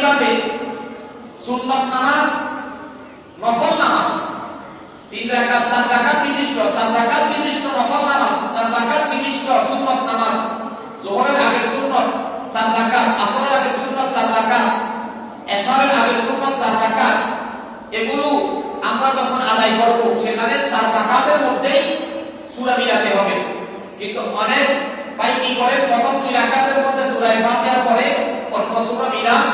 কীভাবে সুন্নত নামাজ, নফল নামাজ, তিন রাকাত, চার রাকাত বিশিষ্ট, চার রাকাত বিশিষ্ট নফল নামাজ, চার রাকাত বিশিষ্ট সুন্নত নামাজ, জোহরের আগের সুন্নত, চার রাকাত, আসরের আগের সুন্নত, চার রাকাত, এশারের আগের সুন্নত, চার রাকাত, এগুলো আমরা যখন আদায় করব, সেখানে চার রাকাতের মধ্যেই সূরা মিলাতে হবে। কিন্তু অনেক ভাই কি করে? প্রথম দুই রাকাতের মধ্যে সূরা ফাতিহা পড়ে অল্প সূরা মিলান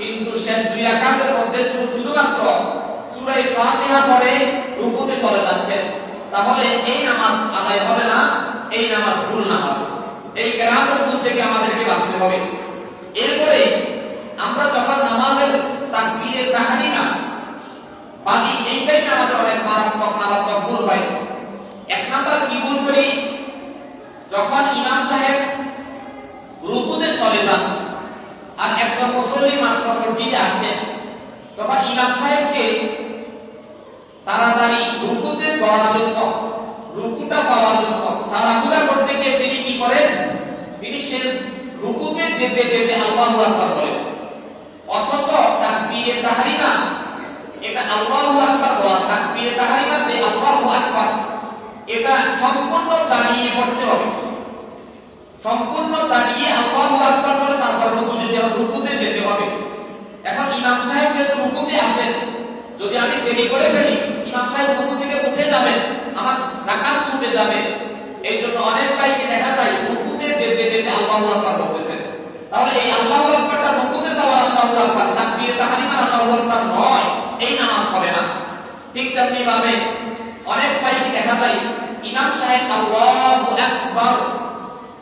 কিন্তু শেষ দুই রাকাতের মধ্যে শুধুমাত্র সূরা ফাতিহা পড়ে রুকুতে চলে যাচ্ছে তাহলে এই নামাজ আদায় হবে না, এই নামাজ ভুল নামাজ। এই কেরাতের ভুল থেকে আমাদেরকে বাঁচতে হবে। এরপরে আমরা যখন নামাজের তাকবীরের কাহিনী না বাদি এইটাই আমাদের অনেক মারাত্মক মারাত্মক ভুল হয়। এক নাম্বার কি ভুল করি? যখন ইমাম সাহেব রুকুতে চলে যান, আর একজন মুসল্লি মাত্র মসজিদে আসছেন তখন ইমাম সাহেবকে তাড়াতাড়ি রুকুতে দেওয়ার জন্য, রুকুটা পাওয়ার জন্য তাড়াহুড়া করতে গিয়ে তিনি কি করেন? তিনি সে রুকুতে যেতে যেতে আল্লাহু বলেন। অথচ এটা আল্লাহু আকবার বলা, তাকবীরে তাহরিমাতে আল্লাহু আকবার, এটা সম্পূর্ণ দাঁড়িয়ে পড়তে হবে। সম্পূর্ণ দাঁড়িয়ে আল্লাহু আকবার বলে তারপর রুকু যেতে হবে রুকুতে যেতে হবে এখন ইমাম সাহেব যে রুকুতে আছেন যদি আমি দেরি করে ফেলি সাহেব রুকু থেকে উঠে যাবে, আমার রাকাত ছুটে যাবে। এই জন্য অনেক ভাইকে দেখা যায় রুকুতে যেতে যেতে আল্লাহু আকবার বলতেছেন তাহলে এই আল্লাহু আকবারটা রুকুতে যাওয়ার আল্লাহু আকবার, তাকবীর তাহরিমার আল্লাহু আকবার নয়, এই নামাজ হবে না। ঠিক তেমনি ভাবে অনেক ভাইকে দেখা যায়, ইমাম সাহেব আল্লাহু আকবার,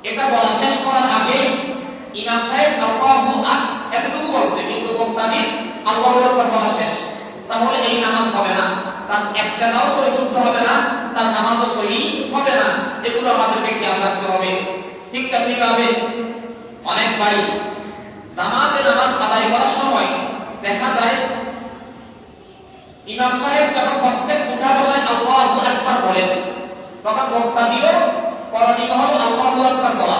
এটা বলা শেষ করার আগে ইমাম সাহেব আল্লাহু এতটুকু বলছে, কিন্তু মুক্তাদি আল্লাহু আকবার বলা শেষ। তাহলে এই নামাজ হবে না। তার একটা নাও সহি শুদ্ধ হবে না, তার নামাজও সহি হবে না। এগুলো আমাদেরকে খেয়াল রাখতে হবে। ঠিক তেমনি ভাবে অনেক ভাই জামাতে নামাজ আদায় করার সময় দেখা যায়, ইমাম সাহেব যখন প্রত্যেক উঠা বসায় আল্লাহু আকবার বলেন, তখন মুক্তাদিও করণীয় হলো আল্লাহু আকবার বলা।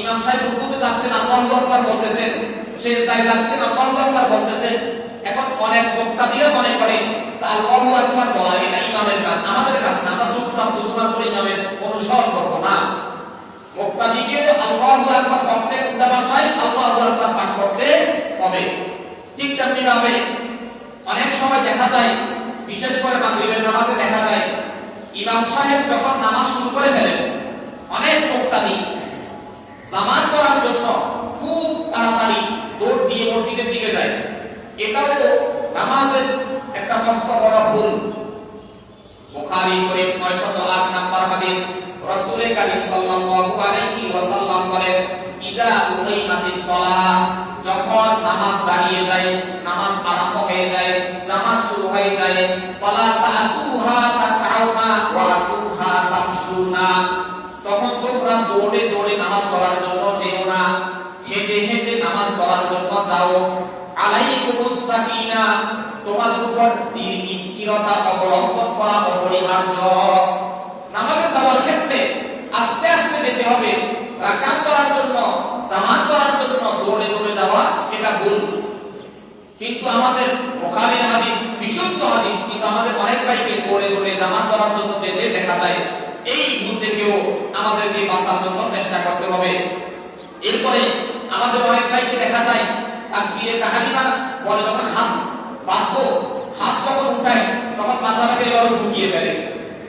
ইমাম সাহেব রুকুতে যাচ্ছেন, আল্লাহু আকবার বলতেছেন। তাই যাচ্ছেন, আল্লাহু আকবার বলতেছেন। এখন অনেক মুক্তাদিও মনে করে আল্লাহু আকবার বলা এটা ইমামের কাজ, আমাদের কাজ না, আমরা চুপচাপ শুধুমাত্র ইমামের অনুসরণ করব না। মুক্তাদিকে আল্লাহু আকবার প্রত্যেক উঠা বসায় আল্লাহু আকবার পাঠ করতে হবে। ঠিক তেমনি ভাবে অনেক সময় দেখা যায়, বিশেষ করে মাগরিবের নামাজে দেখা যায়, ইমাম সাহেব যখন নামাজ শুরু করে ফেলেন, অনেক মুক্তাদি জামান করার জন্য খুব তাড়াতাড়ি দৌড় দিয়ে মসজিদের দিকে যায়। এটাও নামাজের একটা মস্ত বড় ভুল। বুখারী শরীফ 908 নাম্বার হাদিস। রাসূল কারীম সাল্লাল্লাহু আলাইহি ওয়াসাল্লাম বলেন ইজা উকাইমাতিস সালাহ যখন নামাজ দাঁড়িয়ে যায়, নামাজ আরম্ভ হয়ে যায়, জামাত শুরু হয়ে যায়, ফালা তাতুহা তাসআউনা ওয়া তুহা তামশুনা তখন তোমরা দৌড়ে দৌড়ে নামাজ পড়ার জন্য যেও না, হেঁটে হেঁটে নামাজ পড়ার জন্য যাও। আলাইকুমুস সাকিনা তোমার উপর স্থিরতা অবলম্বন করা অপরিহার্য নামাজে যাওয়ার ক্ষেত্রে আস্তে আস্তে যেতে হবে রাকাত করার জন্য জামাত করার জন্য দৌড়ে দৌড়ে যাওয়া এটা ভুল কিন্তু আমাদের বুখারীর হাদিস বিশুদ্ধ হাদিস কিন্তু আমাদের অনেক ভাইকে দৌড়ে দৌড়ে জামাত করার জন্য যেতে দেখা যায় এই ভুল থেকেও আমাদেরকে বাঁচার জন্য চেষ্টা করতে হবে এরপরে আমাদের অনেক ভাইকে দেখা যায় তাকবীরে তাহারিমা বলে যখন হাত বাঁধবো, হাত যখন উঠায় তখন মাথাটাকে এভাবে ঝুঁকিয়ে ফেলে।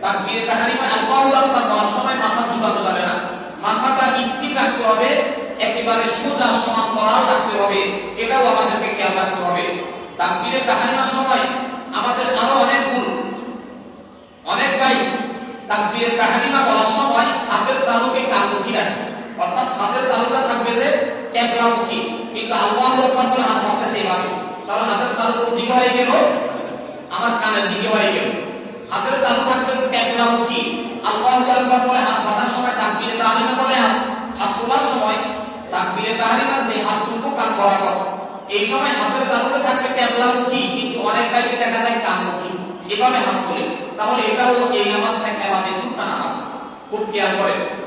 তাকবীরে তাহারিমা আল্লাহু আকবার বলার সময় মাথা ঝুঁকাতে যাবে না। মাথাটা স্থির রাখতে হবে, একেবারে সোজা সমান করাও রাখতে হবে। এটাও আমাদেরকে খেয়াল রাখতে হবে। তাকবীরে তাহারিমার সময় আমাদের আরও অনেক ভুল অনেক ভাই তাকবীরে তাহারিমা বলার সময় হাতের তালুকে কানমুখী রাখে। অর্থাৎ হাতের তালুটা থাকবে যে ক্যাবলামুখী কিন্তু আল্লাহু হাত বাঁধতেছে হাতের তালু কোন দিকে হয়ে গেল। আমার কানের দিকে হয়ে গেল। হাতের তালু থাকতেছে ক্যাবলামুখী আল্লাহু আকবার বলে হাত বাঁধার সময় তাকবীরে তাহরিমা বলে হাত। হাত তোলার সময় তাকবীরে তাহরিমা যে হাত তুলবো কান বরাবর এই সময় হাতের তালুটা থাকবে ক্যাবলামুখী কিন্তু অনেক ভাইকে দেখা যায় কানমুখী এভাবে হাত তোলে। তাহলে এটা হলো এই নামাজটা খেলা বেশি নামাজ। খুব খেয়াল করেন।